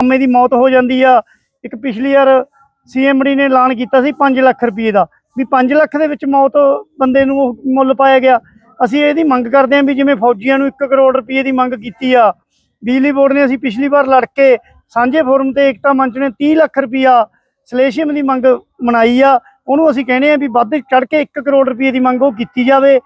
ਕੰਮੇ ਦੀ ਮੌਤ ਹੋ ਜਾਂਦੀ ਆ। ਇੱਕ ਪਿਛਲੀ ਵਾਰ ਸੀਐਮਡੀ ਨੇ ਐਲਾਨ ਕੀਤਾ ਸੀ 5 ਲੱਖ ਰੁਪਏ ਦਾ। ਵੀ 5 ਲੱਖ ਦੇ ਵਿੱਚ ਮੌਤ ਬੰਦੇ ਨੂੰ ਮੁੱਲ ਪਾਇਆ ਗਿਆ। ਅਸੀਂ ਇਹਦੀ ਮੰਗ ਕਰਦੇ ਹਾਂ ਵੀ ਜਿਵੇਂ ਫੌਜੀਆਂ ਨੂੰ 1 ਕਰੋੜ ਰੁਪਏ ਦੀ ਮੰਗ ਕੀਤੀ ਆ। ਬਿਜਲੀ ਬੋਰਡ ਨੇ ਅਸੀਂ ਪਿਛਲੀ ਵਾਰ ਲੜ ਕੇ ਸਾਂਝੇ ਫੋਰਮ ਤੇ ਏਕਤਾ ਮੰਚ ਨੇ 30 ਲੱਖ ਰੁਪਇਆ ਸਲੇਸ਼ੀਅਮ ਦੀ ਮੰਗ ਮਨਾਈ ਆ। ਉਹਨੂੰ ਅਸੀਂ ਕਹਿੰਦੇ ਆ ਵੀ ਵੱਧ ਚੜ ਕੇ 1 ਕਰੋੜ ਰੁਪਏ ਦੀ ਮੰਗ ਉਹ ਕੀਤੀ ਜਾਵੇ।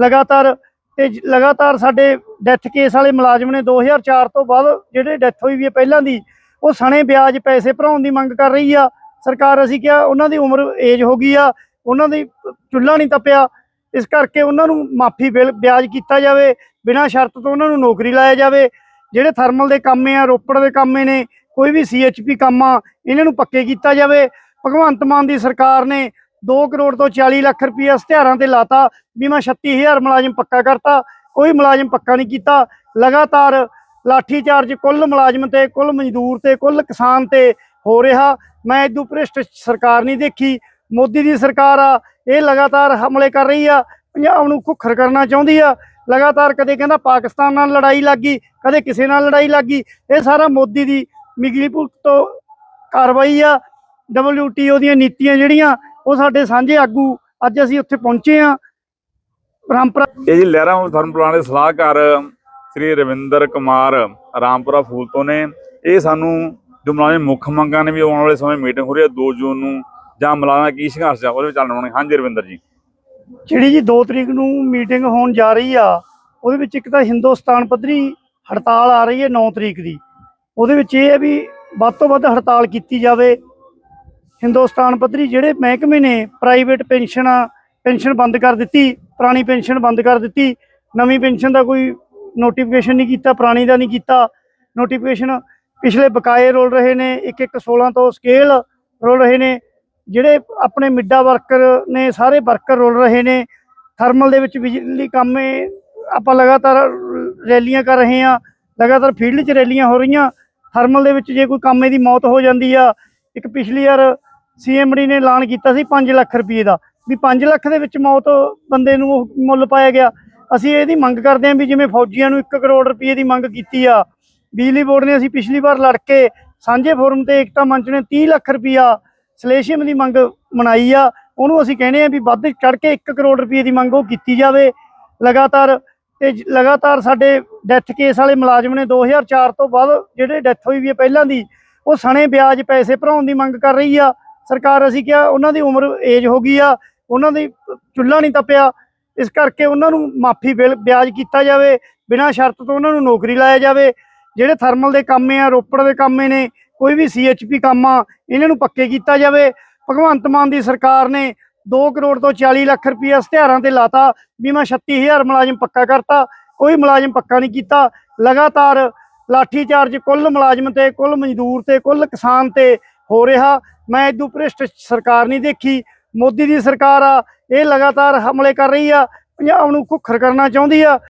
ਲਗਾਤਾਰ ਤੇ ਜ- ਲਗਾਤਾਰ ਸਾਡੇ ਡੈਥ ਕੇਸ ਵਾਲੇ ਮੁਲਾਜ਼ਮ ਨੇ 2004 ਤੋਂ ਬਾਅਦ ਜਿਹੜੇ ਡੈਥ ਹੋਈ ਵੀ ਹੈ ਪਹਿਲਾਂ ਦੀ ਉਹ ਸਣੇ ਵਿਆਜ ਪੈਸੇ ਭਰਾਉਣ ਦੀ ਮੰਗ ਕਰ ਰਹੀ ਆ। ਸਰਕਾਰ ਅਸੀਂ ਕਿਹਾ ਉਹਨਾਂ ਦੀ ਉਮਰ ਏਜ ਹੋ ਗਈ ਆ, ਉਹਨਾਂ ਦੀ ਚੁੱਲ੍ਹਾ ਨਹੀਂ ਤਪਿਆ। ਇਸ ਕਰਕੇ ਉਹਨਾਂ ਨੂੰ ਮਾਫੀ ਵਿਆਜ ਕੀਤਾ ਜਾਵੇ, ਬਿਨਾਂ ਸ਼ਰਤ ਤੋਂ ਉਹਨਾਂ ਨੂੰ ਨੌਕਰੀ ਲਾਇਆ ਜਾਵੇ। ਜਿਹੜੇ ਥਰਮਲ ਦੇ ਕੰਮੇ ਆ, ਰੋਪੜ ਦੇ ਕੰਮੇ ਨੇ, ਕੋਈ ਵੀ ਸੀਐਚਪੀ ਕੰਮ ਆ, ਇਹਨਾਂ ਨੂੰ ਪੱਕੇ ਕੀਤਾ ਜਾਵੇ। ਭਗਵੰਤ ਮਾਨ ਦੀ ਸਰਕਾਰ ਨੇ 2 ਕਰੋੜ ਤੋਂ 40 ਲੱਖ ਰੁਪਏ ਹਥਿਆਰਾਂ ਤੇ ਲਾਤਾ ਵੀ ਮੈਂ 36000 ਮੁਲਾਜ਼ਮ ਪੱਕਾ ਕਰਤਾ, ਕੋਈ ਮੁਲਾਜ਼ਮ ਪੱਕਾ ਨਹੀਂ ਕੀਤਾ। ਲਗਾਤਾਰ ਲਾਠੀ ਚਾਰਜ ਕੁੱਲ ਮੁਲਾਜ਼ਮ ਤੇ, ਕੁੱਲ ਮਜ਼ਦੂਰ ਤੇ, ਕੁੱਲ ਕਿਸਾਨ ਤੇ ਹੋ ਰਿਹਾ। ਮੈਂ ਇਦੋਂ ਭ੍ਰਿਸ਼ਟ ਸਰਕਾਰ ਨਹੀਂ ਦੇਖੀ। ਮੋਦੀ ਦੀ ਸਰਕਾਰ ਆ, ਇਹ ਲਗਾਤਾਰ ਹਮਲੇ ਕਰ ਰਹੀ ਆ। ਪੰਜਾਬ ਨੂੰ ਖੁੱਖਰ ਕਰਨਾ ਚਾਹੁੰਦੀ ਆ। ਲਗਾਤਾਰ ਕਦੇ ਕਹਿੰਦਾ ਪਾਕਿਸਤਾਨ ਨਾਲ ਲੜਾਈ ਲੱਗੀ ਕਦੇ ਕਿਸੇ ਨਾਲ ਲੜਾਈ ਲੱਗੀ ਇਹ ਸਾਰਾ ਮੋਦੀ ਦੀ ਮਿਗਲੀ ਭੁਗਤ ਤੋਂ ਕਾਰਵਾਈ ਆ। WTO ਦੀਆਂ ਨੀਤੀਆਂ ਜਿਹੜੀਆਂ, ਉਹ ਸਾਡੇ ਸਾਂਝੇ ਆਗੂ ਅੱਜ ਅਸੀਂ ਉੱਥੇ ਪਹੁੰਚੇ ਆ। ਪਰੰਪਰਾ ਇਹ ਜੀ ਲਹਿਰਾ ਧਰਮ ਪੁਰਾਣ ਸਲਾਹਕਾਰ ਸ੍ਰੀ ਰਵਿੰਦਰ ਕੁਮਾਰ ਰਾਮਪੁਰਾ ਫੂਲ ਤੋਂ ਨੇ। ਇਹ ਸਾਨੂੰ ਜੋ ਮੁਲਾਜ਼ਮ ਮੁੱਖ ਮੰਗਾਂ ਨੇ ਵੀ ਆਉਣ ਵਾਲੇ ਸਮੇਂ ਮੀਟਿੰਗ ਹੋ ਰਹੀ ਹੈ 2 ਜੂਨ ਨੂੰ ਜਾਂ ਮੁਲਾਜ਼ਮਾਂ ਕੀ ਸੰਘਰਸ਼ ਆ ਉਹਦੇ ਵਿੱਚ ਚੱਲਣ ਹੋਣੇ ਹਾਂਜੀ ਰਵਿੰਦਰ ਜੀ। ਜਿਹੜੀ ਜੀ 2 ਤਰੀਕ ਨੂੰ ਮੀਟਿੰਗ ਹੋਣ ਜਾ ਰਹੀ ਆ, ਉਹਦੇ ਵਿੱਚ ਇੱਕ ਤਾਂ ਹਿੰਦੁਸਤਾਨ ਪੱਧਰੀ ਹੜਤਾਲ ਆ ਰਹੀ ਹੈ 9 ਤਰੀਕ ਦੀ। ਉਹਦੇ ਵਿੱਚ ਇਹ ਹੈ ਵੀ ਵੱਧ ਤੋਂ ਵੱਧ ਹੜਤਾਲ ਕੀਤੀ ਜਾਵੇ। ਹਿੰਦੁਸਤਾਨ ਪੱਧਰੀ ਜਿਹੜੇ ਮਹਿਕਮੇ ਨੇ ਪ੍ਰਾਈਵੇਟ ਪੈਨਸ਼ਨਾਂ ਪੈਨਸ਼ਨ ਬੰਦ ਕਰ ਦਿੱਤੀ, ਪੁਰਾਣੀ ਪੈਨਸ਼ਨ ਬੰਦ ਕਰ ਦਿੱਤੀ, ਨਵੀਂ ਪੈਨਸ਼ਨ ਦਾ ਕੋਈ ਨੋਟੀਫਿਕੇਸ਼ਨ ਨਹੀਂ ਕੀਤਾ, ਪੁਰਾਣੀ ਦਾ ਨਹੀਂ ਕੀਤਾ। ਨੋਟੀਫਿਕੇਸ਼ਨ ਪਿਛਲੇ ਬਕਾਏ ਰੋਲ ਰਹੇ ਨੇ, ਇੱਕ ਇੱਕ 16 ਤੋਂ ਸਕੇਲ ਰੋਲ ਰਹੇ ਨੇ। ਜਿਹੜੇ ਆਪਣੇ ਮਿੱਡਾ ਵਰਕਰ ਨੇ, ਸਾਰੇ ਵਰਕਰ ਰੁਲ ਰਹੇ ਨੇ। ਥਰਮਲ ਦੇ ਵਿੱਚ ਬਿਜਲੀ ਕੰਮੇ ਆਪਾਂ ਲਗਾਤਾਰ ਰੈਲੀਆਂ ਕਰ ਰਹੇ ਹਾਂ, ਲਗਾਤਾਰ ਫੀਲਡ 'ਚ ਰੈਲੀਆਂ ਹੋ ਰਹੀਆਂ। ਥਰਮਲ ਦੇ ਵਿੱਚ ਜੇ ਕੋਈ ਕੰਮੇ ਦੀ ਮੌਤ ਹੋ ਜਾਂਦੀ ਆ, ਇੱਕ ਪਿਛਲੀ ਵਾਰ ਸੀਐਮਡੀ ਨੇ ਐਲਾਨ ਕੀਤਾ ਸੀ 5 ਲੱਖ ਰੁਪਏ ਦਾ। ਵੀ 5 ਲੱਖ ਦੇ ਵਿੱਚ ਮੌਤ ਬੰਦੇ ਨੂੰ ਮੁੱਲ ਪਾਇਆ ਗਿਆ। ਅਸੀਂ ਇਹਦੀ ਮੰਗ ਕਰਦੇ ਹਾਂ ਵੀ ਜਿਵੇਂ ਫੌਜੀਆਂ ਨੂੰ 1 ਕਰੋੜ ਰੁਪਏ ਦੀ ਮੰਗ ਕੀਤੀ ਆ, ਬਿਜਲੀ ਬੋਰਡ ਨੇ ਅਸੀਂ ਪਿਛਲੀ ਵਾਰ ਲੜ ਕੇ ਸਾਂਝੇ ਫੋਰਮ ਤੇ ਏਕਤਾ ਮੰਚ ਨੇ 30 ਲੱਖ ਰੁਪਇਆ ਸਲੇਸ਼ੀਅਮ ਦੀ ਮੰਗ ਮਨਾਈ ਆ, ਉਹਨੂੰ ਅਸੀਂ ਕਹਿੰਦੇ ਆ ਵੀ ਵੱਧ ਚੜ ਕੇ 1 ਕਰੋੜ ਰੁਪਏ ਦੀ ਮੰਗ ਉਹ ਕੀਤੀ ਜਾਵੇ। ਲਗਾਤਾਰ ਤੇ ਲਗਾਤਾਰ ਸਾਡੇ ਡੈਥ ਕੇਸ ਵਾਲੇ ਮੁਲਾਜ਼ਮ ਨੇ 2004 ਤੋਂ ਬਾਅਦ ਜਿਹੜੇ ਡੈਥ ਹੋਈ ਵੀ ਹੈ ਪਹਿਲਾਂ ਦੀ, ਉਹ ਸਣੇ ਵਿਆਜ ਪੈਸੇ ਭਰਾਉਣ ਦੀ ਮੰਗ ਕਰ ਰਹੀ ਆ। ਸਰਕਾਰ ਅਸੀਂ ਕਿਹਾ ਉਹਨਾਂ ਦੀ ਉਮਰ ਏਜ ਹੋ ਗਈ ਆ, ਉਹਨਾਂ ਦੀ ਚੁੱਲ੍ਹਾ ਨਹੀਂ ਤਪਿਆ ਇਸ ਕਰਕੇ ਉਹਨਾਂ ਨੂੰ ਮਾਫੀ ਵਿਆਜ ਕੀਤਾ ਜਾਵੇ, ਬਿਨਾਂ ਸ਼ਰਤ ਤੋਂ ਉਹਨਾਂ ਨੂੰ ਨੌਕਰੀ ਲਾਇਆ ਜਾਵੇ। ਜਿਹੜੇ ਥਰਮਲ ਦੇ ਕੰਮੇ ਆ, ਰੋਪੜ ਦੇ ਕੰਮੇ ਨੇ, ਕੋਈ ਵੀ ਸੀਐਚਪੀ ਕੰਮ ਆ, ਇਹਨਾਂ ਨੂੰ ਪੱਕੇ ਕੀਤਾ ਜਾਵੇ। ਭਗਵੰਤ ਮਾਨ ਦੀ ਸਰਕਾਰ ਨੇ 2 ਕਰੋੜ ਤੋਂ 40 ਲੱਖ ਰੁਪਏ ਹਥਿਆਰਾਂ ਤੇ ਲਾਤਾ ਵੀ ਮੈਂ 36000 ਮੁਲਾਜ਼ਮ ਪੱਕਾ ਕਰਤਾ, ਕੋਈ ਮੁਲਾਜ਼ਮ ਪੱਕਾ ਨਹੀਂ ਕੀਤਾ। ਲਗਾਤਾਰ ਲਾਠੀ ਚਾਰਜ ਕੁੱਲ ਮੁਲਾਜ਼ਮ ਤੇ, ਕੁੱਲ ਮਜ਼ਦੂਰ ਤੇ, ਕੁੱਲ ਕਿਸਾਨ ਤੇ ਹੋ ਰਿਹਾ। ਮੈਂ ਇਦੋਂ ਭ੍ਰਿਸ਼ਟ ਸਰਕਾਰ ਨਹੀਂ ਦੇਖੀ। ਮੋਦੀ ਦੀ ਸਰਕਾਰ ਆ, ਇਹ ਲਗਾਤਾਰ ਹਮਲੇ ਕਰ ਰਹੀ ਆ, ਪੰਜਾਬ ਨੂੰ ਘੁੱਖਰ ਕਰਨਾ ਚਾਹੁੰਦੀ ਆ।